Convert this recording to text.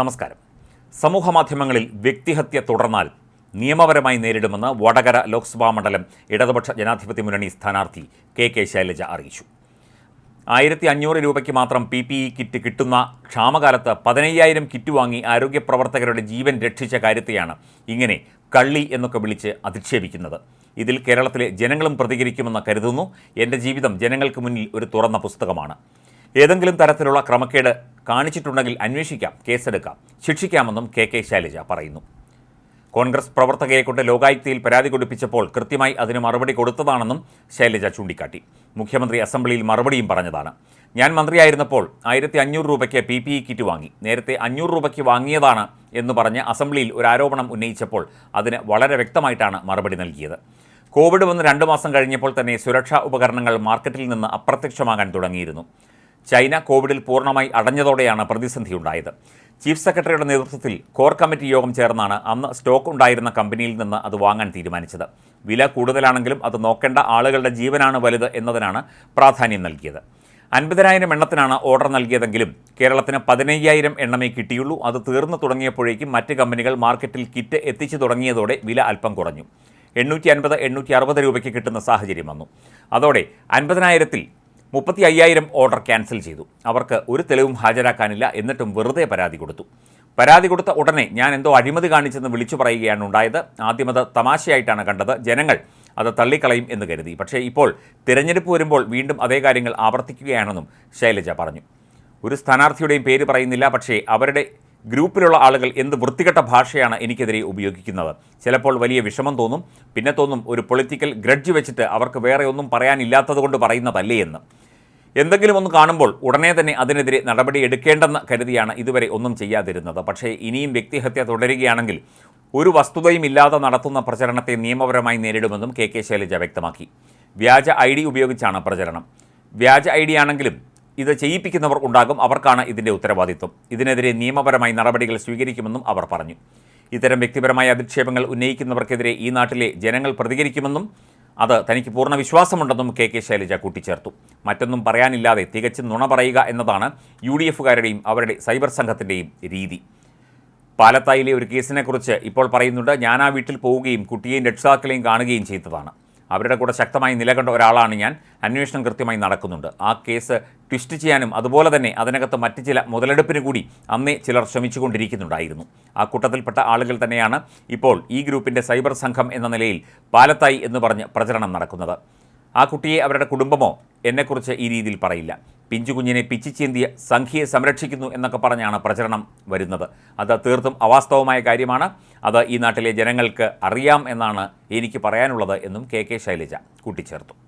നമസ്കാരം. സമൂഹമാധ്യമങ്ങളിൽ വ്യക്തിഹത്യ തുടർന്നാൽ നിയമപരമായി നേരിടുമെന്ന് വടകര ലോക്സഭാ മണ്ഡലം ഇടതുപക്ഷ ജനാധിപത്യ മുന്നണി സ്ഥാനാർത്ഥി കെ കെ ശൈലജ അറിയിച്ചു. ആയിരത്തി അഞ്ഞൂറ് രൂപയ്ക്ക് മാത്രം പി പി ഇ കിറ്റ് കിട്ടുന്ന ക്ഷാമകാലത്ത് പതിനയ്യായിരം കിറ്റ് വാങ്ങി ആരോഗ്യ പ്രവർത്തകരുടെ ജീവൻ രക്ഷിച്ച കാര്യത്തെയാണ് ഇങ്ങനെ കള്ളി എന്നൊക്കെ വിളിച്ച് അധിക്ഷേപിക്കുന്നത്. ഇതിൽ കേരളത്തിലെ ജനങ്ങളും പ്രതികരിക്കുമെന്ന് കരുതുന്നു. എന്റെ ജീവിതം ജനങ്ങൾക്ക് മുന്നിൽ ഒരു തുറന്ന പുസ്തകമാണ്. ഏതെങ്കിലും തരത്തിലുള്ള ക്രമക്കേട് കാണിച്ചിട്ടുണ്ടെങ്കിൽ അന്വേഷിക്കാം കേസെടുക്കാം. ശിക്ഷിക്കാമെന്നും കെ കെ ശൈലജ പറയുന്നു. കോൺഗ്രസ് പ്രവർത്തകയെക്കൊണ്ട് ലോകായുക്തയിൽ പരാതി കൊടുപ്പിച്ചപ്പോൾ കൃത്യമായി അതിന് മറുപടി കൊടുത്തതാണെന്നും ശൈലജ ചൂണ്ടിക്കാട്ടി. മുഖ്യമന്ത്രി അസംബ്ലിയിൽ മറുപടിയും പറഞ്ഞതാണ്. ഞാൻ മന്ത്രിയായിരുന്നപ്പോൾ ആയിരത്തി അഞ്ഞൂറ് രൂപയ്ക്ക് പി പി ഇ കിറ്റ് വാങ്ങി. നേരത്തെ അഞ്ഞൂറ് രൂപയ്ക്ക് വാങ്ങിയതാണ് എന്ന് പറഞ്ഞ് അസംബ്ലിയിൽ ഒരു ആരോപണം ഉന്നയിച്ചപ്പോൾ അതിന് വളരെ വ്യക്തമായിട്ടാണ് മറുപടി നൽകിയത്. കോവിഡ് വന്ന് രണ്ട് മാസം കഴിഞ്ഞപ്പോൾ തന്നെ സുരക്ഷാ ഉപകരണങ്ങൾ മാർക്കറ്റിൽ നിന്ന് അപ്രത്യക്ഷമാകാൻ തുടങ്ങിയിരുന്നു. ചൈന കോവിഡിൽ പൂർണമായി അടഞ്ഞതോടെയാണ് പ്രതിസന്ധിയുണ്ടായത്. ചീഫ് സെക്രട്ടറിയുടെ നേതൃത്വത്തിൽ കോർ കമ്മിറ്റി യോഗം ചേർന്നാണ് അന്ന് സ്റ്റോക്ക് ഉണ്ടായിരുന്ന കമ്പനിയിൽ നിന്ന് അത് വാങ്ങാൻ തീരുമാനിച്ചത്. വില കൂടുതലാണെങ്കിലും അത് നോക്കേണ്ട ആളുകളുടെ ജീവനാണ് വലുത് എന്നതിനാണ് പ്രാധാന്യം നൽകിയത്. അൻപതിനായിരം എണ്ണത്തിനാണ് ഓർഡർ നൽകിയതെങ്കിലും കേരളത്തിന് പതിനയ്യായിരം എണ്ണമേ കിട്ടിയുള്ളൂ. അത് തീർന്നു തുടങ്ങിയപ്പോഴേക്കും മറ്റ് കമ്പനികൾ മാർക്കറ്റിൽ കിറ്റ് എത്തിച്ചു തുടങ്ങിയതോടെ വില അല്പം കുറഞ്ഞു. എണ്ണൂറ്റി അൻപത് എണ്ണൂറ്റി അറുപത് രൂപയ്ക്ക് കിട്ടുന്ന സാഹചര്യം വന്നു. അതോടെ അൻപതിനായിരത്തിൽ മുപ്പത്തി അയ്യായിരം ഓർഡർ ക്യാൻസൽ ചെയ്തു. അവർക്ക് ഒരു തെളിവും ഹാജരാക്കാനില്ല എന്നിട്ടും വെറുതെ പരാതി കൊടുത്തു. പരാതി കൊടുത്ത ഉടനെ ഞാൻ എന്തോ അഴിമതി കാണിച്ചെന്ന് വിളിച്ചു പറയുകയാണ് ഉണ്ടായത്. ആദ്യമത് തമാശയായിട്ടാണ് കണ്ടത്. ജനങ്ങൾ അത് തള്ളിക്കളയും എന്ന് കരുതി. പക്ഷേ ഇപ്പോൾ തിരഞ്ഞെടുപ്പ് വരുമ്പോൾ വീണ്ടും അതേ കാര്യങ്ങൾ ആവർത്തിക്കുകയാണെന്നും ശൈലജ പറഞ്ഞു. ഒരു സ്ഥാനാർത്ഥിയുടെയും പേര് പറയുന്നില്ല പക്ഷേ അവരുടെ ഗ്രൂപ്പിലുള്ള ആളുകൾ എന്ത് വൃത്തികെട്ട ഭാഷയാണ് എനിക്കെതിരെ ഉപയോഗിക്കുന്നത്. ചിലപ്പോൾ വലിയ വിഷമം തോന്നും പിന്നെ തോന്നും ഒരു പൊളിറ്റിക്കൽ ഗ്രഡ്ജ് വെച്ചിട്ട് അവർക്ക് വേറെ ഒന്നും പറയാനില്ലാത്തത് കൊണ്ട് പറയുന്നതല്ലേ എന്ന്. എന്തെങ്കിലും ഒന്ന് കാണുമ്പോൾ ഉടനെ തന്നെ അതിനെതിരെ നടപടി എടുക്കേണ്ടെന്ന് കരുതിയാണ് ഇതുവരെ ഒന്നും ചെയ്യാതിരുന്നത്. പക്ഷേ ഇനിയും വ്യക്തിഹത്യ തുടരുകയാണെങ്കിൽ ഒരു വസ്തുതയും ഇല്ലാതെ നടത്തുന്ന പ്രചരണത്തെ നിയമപരമായി നേരിടുമെന്നും കെ കെ ശൈലജ വ്യക്തമാക്കി. വ്യാജ ഐ ഡി ഉപയോഗിച്ചാണ് പ്രചരണം. വ്യാജ ഐ ഡി ആണെങ്കിലും ഇത് ചെയ്യിപ്പിക്കുന്നവർ ഉണ്ടാകും. അവർക്കാണ് ഇതിന്റെ ഉത്തരവാദിത്വം. ഇതിനെതിരെ നിയമപരമായി നടപടികൾ സ്വീകരിക്കുമെന്നും അവർ പറഞ്ഞു. ഇത്തരം വ്യക്തിപരമായ അധിക്ഷേപങ്ങൾ ഉന്നയിക്കുന്നവർക്കെതിരെ ഈ നാട്ടിലെ ജനങ്ങൾ പ്രതികരിക്കുമെന്നും അത് തനിക്ക് പൂർണ വിശ്വാസമുണ്ടെന്നും കെ കെ ശൈലജ കൂട്ടിച്ചേർത്തു. മറ്റൊന്നും പറയാനില്ലാതെ തികച്ചും നുണ പറയുക എന്നതാണ് യു ഡി എഫുകാരുടെയും അവരുടെ സൈബർ സംഘത്തിന്റെയും രീതി. പാലത്തായിലെ ഒരു കേസിനെക്കുറിച്ച് ഇപ്പോൾ പറയുന്നുണ്ട്. ഞാൻ ആ വീട്ടിൽ പോവുകയും കുട്ടിയെയും രക്ഷിതാക്കളെയും കാണുകയും ചെയ്തതാണ്. അവരുടെ കൂടെ ശക്തമായി നിലകൊണ്ട ഒരാളാണ് ഞാൻ. അന്വേഷണം കൃത്യമായി നടക്കുന്നുണ്ട്. ആ കേസ് ട്വിസ്റ്റ് ചെയ്യാനും അതുപോലെ തന്നെ അതിനകത്ത് മറ്റ് ചില മുതലെടുപ്പിന് കൂടി അന്നേ ചിലർ ശ്രമിച്ചുകൊണ്ടിരിക്കുന്നുണ്ടായിരുന്നു. ആ കൂട്ടത്തിൽപ്പെട്ട ആളുകൾ തന്നെയാണ് ഇപ്പോൾ ഈ ഗ്രൂപ്പിന്റെ സൈബർ സംഘം എന്ന നിലയിൽ പാലത്തായി എന്ന് പറഞ്ഞ് പ്രചരണം നടക്കുന്നത്. ആ കുട്ടിയെ അവരുടെ കുടുംബമോ എന്നെക്കുറിച്ച് ഈ രീതിയിൽ പറയില്ല. പിഞ്ചു കുഞ്ഞിനെ പിച്ചിച്ചേന്തിയ സംഖ്യയെ സംരക്ഷിക്കുന്നു എന്നൊക്കെ പറഞ്ഞാണ് പ്രചരണം വരുന്നത്. അത് തീർത്തും അവാസ്തവമായ കാര്യമാണ്. അത് ഈ നാട്ടിലെ ജനങ്ങൾക്ക് അറിയാം എന്നാണ് എനിക്ക് പറയാനുള്ളത് എന്നും കെ കെ ശൈലജ കൂട്ടിച്ചേർത്തു.